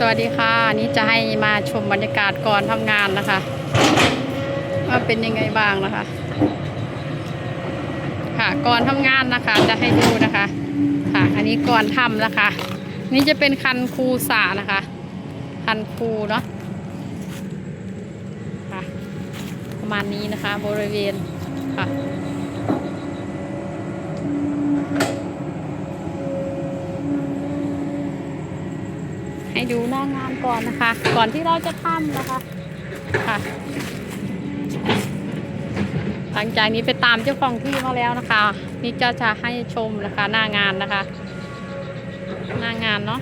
สวัสดีค่ะนนี่จะให้มาชมบรรยากาศก่อนทำงานนะคะ ว่าเป็นยังไงบ้างนะคะ ค่ะก่อนทำงานนะคะ จะให้ดูนะคะ ค่ะ อันนี้ก่อนทำนะคะ นี่จะเป็นคันคูสานะคะ คันคูเนาะค่ะ ประมาณนี้นะคะ บริเวณค่ะ ให้ดูห น้างานก่อนนะคะ ก่อนที่เราจะทำนะคะค่ะหลังจากนี้ไปตามเจ้าของที่มาแล้วนะคะ นี่จะจะให้ชมนะคะหน้างานนะคะ หน้างานเนาะ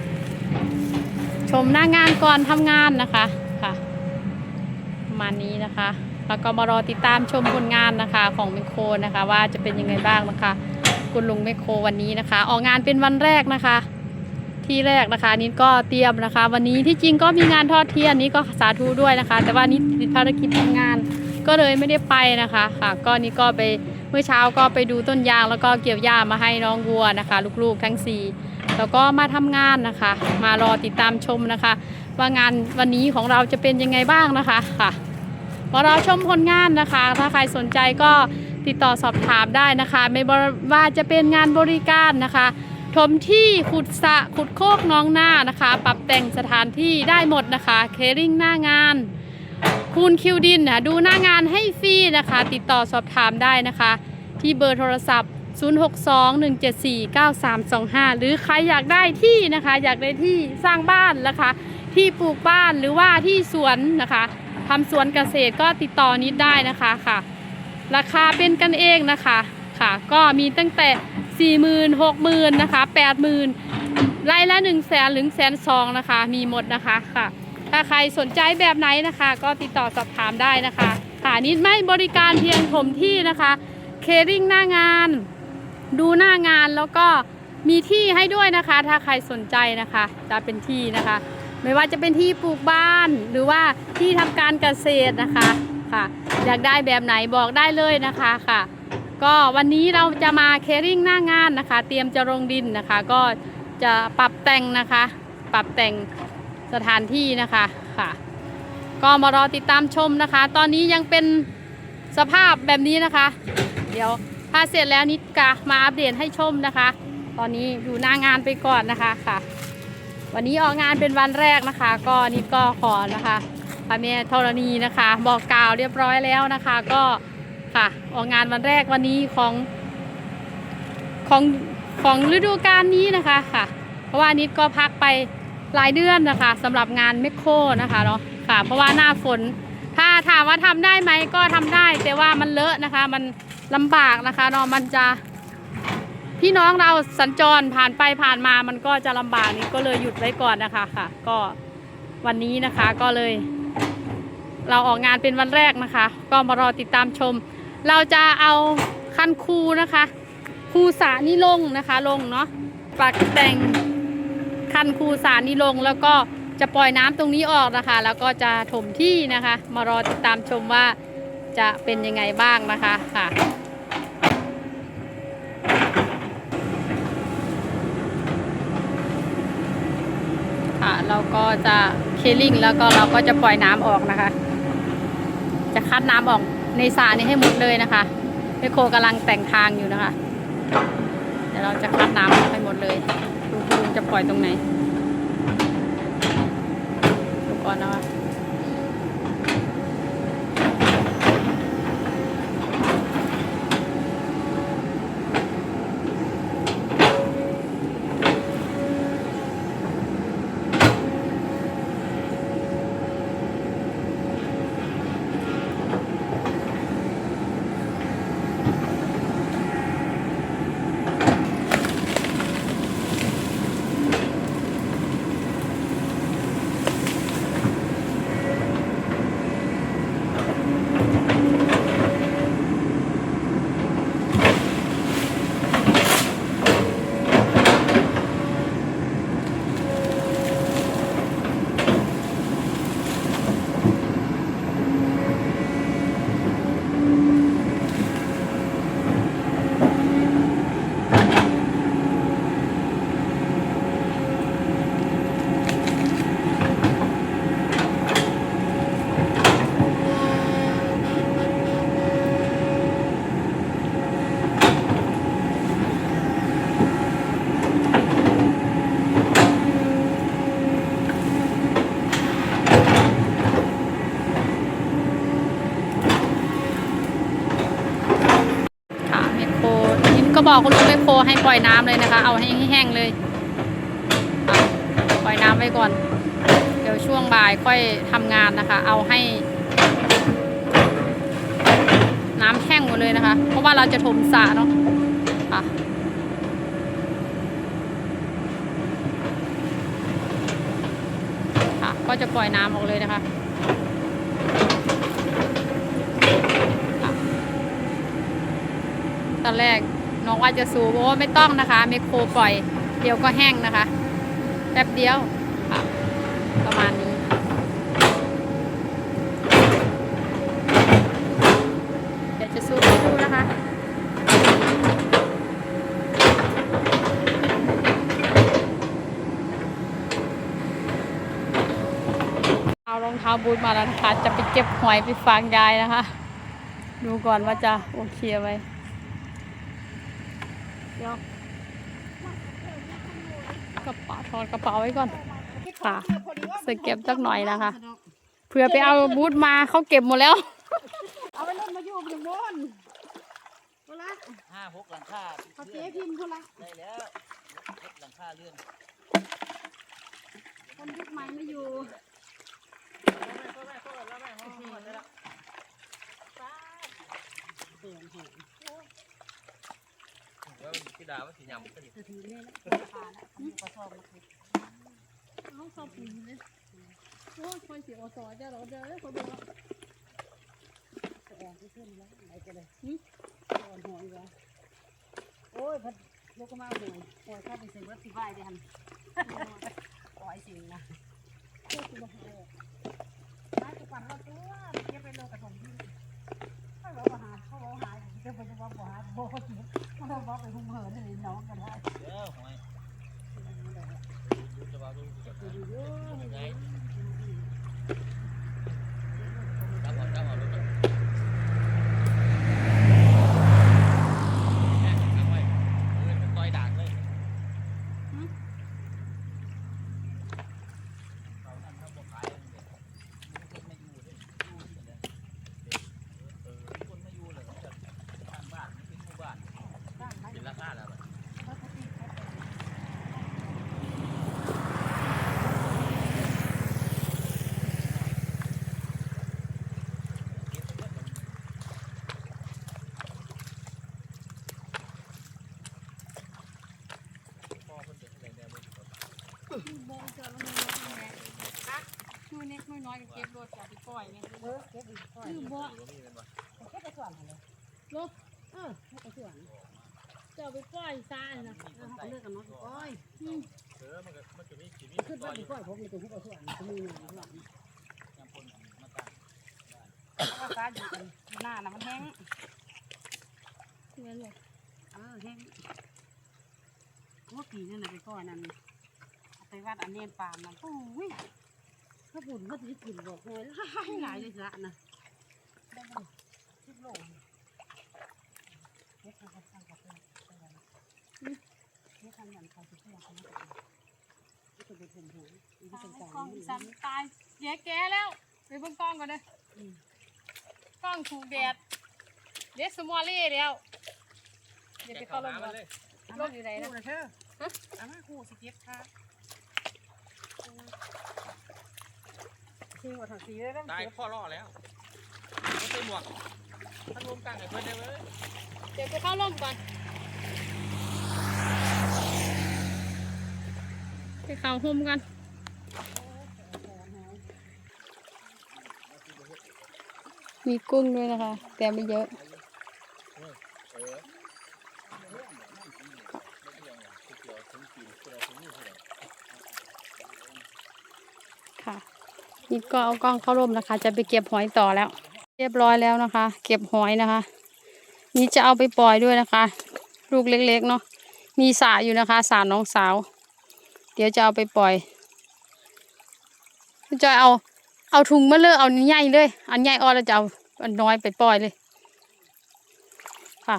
ชมหน้างานก่อนทำงานนะคะค่ะประมาณนี้นะคะ แล้วก็มารอติดตามชมผลงานนะคะของเมโคนะคะ ว่าจะเป็นยังไงบ้างนะคะ คุณลุงเมโควันนี้นะคะ ออกงานเป็นวันแรกนะคะ ที่แรกนะคะนิดก็เตรียมนะคะ วันนี้ที่จริงก็มีงานทอดเทียนนี้ก็สาธุด้วยนะคะ แต่ว่านิดติดภารกิจทำงาน ก็เลยไม่ได้ไปนะคะค่ะ ก็นี่ก็ไปเมื่อเช้าก็ไปดูต้นยางแล้วก็เกี่ยวหญ้ามาให้น้องวัวนะคะ ลูกๆทั้งสี่แล้วก็มาทำงานนะคะ มารอติดตามชมนะคะ ว่างานวันนี้ของเราจะเป็นยังไงบ้างนะคะค่ะมารอชมผลงานนะคะ ถ้าใครสนใจก็ติดต่อสอบถามได้นะคะ ไม่ว่าจะเป็นงานบริการนะคะ ถมที่ขุดสะขุดโคกน้องหน้านะคะ ปรับแต่งสถานที่ได้หมดนะคะ เคริ่งหน้างาน คูณคิวดินนะดูหน้างานให้ฟรีนะคะ ติดต่อสอบถามได้นะคะ ที่เบอร์โทรศัพท์ 0621749325 หรือใครอยากได้ที่นะคะ อยากได้ที่สร้างบ้านนะคะ ที่ปลูกบ้านหรือว่าที่สวนนะคะทำสวนเกษตรก็ติดต่อนิดได้นะคะค่ะ ราคาเป็นกันเองนะคะ ค่ะ ก็มีตั้งแต่4 0 0 0 0 6 0 0 0นะคะ80,000ไร่ละ1 0 0 0 0แสนหรือแสนสองนะคะ มีหมดนะคะค่ะ ถ้าใครสนใจแบบไหนนะคะ ก็ติดต่อสอบถามได้นะคะค่ะนิดไม่บริการเพียงถมที่นะคะเคริ่งหน้างาน ดูหน้างานแล้วก็มีที่ให้ด้วยนะคะ ถ้าใครสนใจนะคะ จะเป็นที่นะคะ ไม่ว่าจะเป็นที่ปลูกบ้านหรือว่าที่ทำการเกษตรนะคะค่ะ อยากได้แบบไหนบอกได้เลยนะคะค่ะ ก็วันนี้เราจะมาเคริ่งหน้างานนะคะ เตรียมจะลงดินนะคะ ก็จะปรับแต่งนะคะ ปรับแต่งสถานที่นะคะค่ะ ก็มารอติดตามชมนะคะ ตอนนี้ยังเป็นสภาพแบบนี้นะคะ เดี๋ยวถ้าเสร็จแล้วนิดกะมาอัปเดตให้ชมนะคะ ตอนนี้อยู่หน้างานไปก่อนนะคะค่ะ วันนี้ออกงานเป็นวันแรกนะคะ ก็นิดก็ขอนะคะพระแม่ธรณีนะคะ บอกกล่าวเรียบร้อยแล้วนะคะ ก็ ค่ะ ออกงานวันแรกวันนี้ของของของฤดูกาลนี้นะคะค่ะ เพราะว่านิดก็พักไปหลายเดือนนะคะสำหรับงานเมคโครนะคะเนาะค่ะ เพราะว่าหน้าฝน ถ้าถามว่าทำได้ไหมก็ทำได้ แต่ว่ามันเลอะนะคะ มันลำบากนะคะเนาะมันจะ พี่น้องเราสัญจรผ่านไปผ่านมามันก็จะลำบากนี่ก็เลยหยุดไว้ก่อนนะคะค่ะ ก็วันนี้นะคะก็เลย เราออกงานเป็นวันแรกนะคะ ก็มารอติดตามชม เราจะเอาคันคูนะคะ คูสานี่ลงนะคะลงเนาะปักแต่งคันคูสานี่ลงแล้วก็จะปล่อยน้ำตรงนี้ออกนะคะ แล้วก็จะถมที่นะคะ มารอติดตามชมว่าจะเป็นยังไงบ้างนะคะค่ะค่ะเราก็จะเคลิ่งแล้วก็เราก็จะปล่อยน้ำออกนะคะ จะคัดน้ำออก ในสานี้ให้หมดเลยนะคะไมโครกำลังแต่งทางอยู่นะคะ เดี๋ยวเราจะคัดน้ำให้หมดเลยดูคุณจะปล่อยตรงไหนดูก่อนนะคะ คุณลุงแมคโครให้ปล่อยน้ำเลยนะคะ เอาให้แห้งเลยปล่อยน้ำไว้ก่อน เดี๋ยวช่วงบ่ายค่อยทำงานนะคะ เอาให้ น้ำแห้งหมดเลยนะคะ เพราะว่าเราจะถมสระเนาะค่ะค่ะ ก็จะปล่อยน้ำออกเลยนะคะค่ะตอนแรก น้องว่าจะสูบโอ้ไม่ต้องนะคะไมโครปล่อย เดี๋ยวก็แห้งนะคะแป๊บเดียวประมาณนี้เดี๋ยวจะซูมให้ดูนะคะเอารองเท้าบูทมาแล้วนะคะ จะไปเก็บหอยไปฝากยายนะคะ ดูก่อนว่าจะโอเคไหมเดี๋ยวกระเป๋า ถอดกระเป๋าไว้ก่อนค่ะใส่เก็บสักหน่อยนะคะเผื่อไปเอาบูทมาเขาเก็บหมดแล้ว เอาไปเล่นมาอยู่อยู่บนพละห้าหกหลังคาเขาเจ๊พิมพ์พละได้แล้วเจ็ดหลังคาเลื่อนคนยุคใหม่ไม่อยู่แล้ว พี่ดาว่าสีหยำก็ดีถือนี่นแหละผ่าแล้วมีกระสอบมาติดเอาสอบปุ๋ยเลยโอ้ยคอยเสียอสอจะรอเจอแล้วคนเดียวแสดงที่ขึ้นแล้วไหนจะเลยนี่อ่อนหัวอีกแล้วโอ้ยพัดยกก็มาหน่อยปล่อยเข้าไปใส่วัดที่บ้านเดี๋ยวหันปล่อยสิงนะเพื่อคุณภาพร้านสุพรรณเราตัวเก็บไปโลกระทงที่เขาบอกว่าหาเขาบอกหา จะไปจะบอกหาบอกเขาจีบเขาบอกไปหุ่มเหินเลยน้องกันได้เด้อหอยดูจะว่าดูจะยังไงจับเอาจับเอาลูกแม่ทำไว้เงินเป็นต้อยด่างเลยเรานั่นทำบ่ขายเด็กคนไม่อยู่เลยอยู่ที่ไหนเออคนไม่อยู่เลยเขาจะบ้านบ้านเป็นหมู่บ้านเป็นราคาแล้ว ช่วยเล็กช่น้อยกับเก็บรถจะไปปล่อยไงเออเก็บอีกก่อนคือบ่เก็บไปส่วนเลยรถเออเก็บไปส่วนจะเอาไปปล่อยซ่านนะเออเขาเลือกกันเนาะก้อยอืมเออมันก็มันจะมีชีวิตขึ้นบ้านก้อยผมมีตัวผู้กระส่วนจะมีงานส่วนยามคนมาตั้งเพราะว่าการอยู่กันหน้าน่ะมันแห้งเงินเลยเออแห้งว่าปีนั่นน่ะไปก้อยนั่น ไปวัดอันเนียนปามนั่นโอ้ยถ้าบุญก็จะกินบอกเลยหลายเลยจ้ะนะได้บ้างสิบโลเฮ็ดทางกระชังกระเพื่อนเฮ็ดทางยันเขาสิเพื่อนเขาไม่ได้นี่จะไปถุนหัวนี่จะเป็นกล้กาองรสั่นตายแย่แก่แล้วไปเบิ่งกล้องก่อนเลยกล้องถูกแดดเดสมอลเล่แล้วเดี๋ยวไปเข้าลงก่อนเลยรถอยู่ไหนนะคู่เธออามาคู่สิเก็บค่ะ ทิ้งหมดทั้งสีเลยนะตายพ่อล่อแล้วไม่ใช่หมวกท่านรวมกลางไอ้เพื่อนได้เลยเดี๋ยวไปเข้าลงก่อนไปเข้าห่มกันมีกุ้งด้วยนะคะ แต่ไม่เยอะ เออ ค่ะ นี่ก็เอากล้องเข้าร่มนะคะ จะไปเก็บหอยต่อแล้ว เรียบร้อยแล้วนะคะ เก็บหอยนะคะ นี่จะเอาไปปล่อยด้วยนะคะ ลูกเล็กๆเนาะมีสาอยู่นะคะสาน้องสาว เดี๋ยวจะเอาไปปล่อยจะเอาเอาถุงมาเลยเอาใหญ่เลย อันใหญ่ออแล้วจะเอาอันน้อยไปปล่อยเลย ค่ะ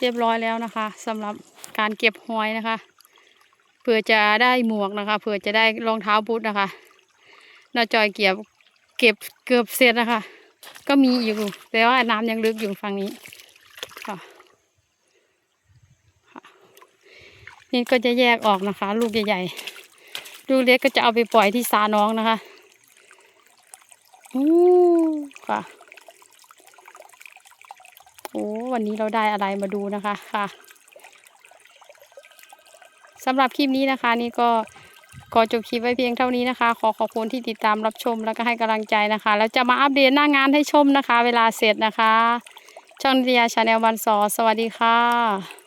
เรียบร้อยแล้วนะคะสำหรับการเก็บหอยนะคะเพื่อจะได้หมวกนะคะเพื่อจะได้รองเท้าบูทนะคะ น้าจอยเก็บเก็บเกือบเสร็จนะคะ ก็มีอีกอยู่ แต่ว่าน้ำยังลึกอยู่ฝั่งนี้ค่ะนี่ก็จะแยกออกนะคะ ลูกใหญ่ๆลูกเล็กก็จะเอาไปปล่อยที่สาน้องนะคะอู้ค่ะโอ้วันนี้เราได้อะไรมาดูนะคะค่ะสำหรับคลิปนี้นะคะ นี่ก็ ขอจบคลิปไว้เพียงเท่านี้นะคะ ขอขอบคุณที่ติดตามรับชมแล้วก็ให้กำลังใจนะคะ แล้วจะมาอัปเดตหน้างานให้ชมนะคะ เวลาเสร็จนะคะ ช่องนิตยาชาแนลวันสอสวัสดีค่ะ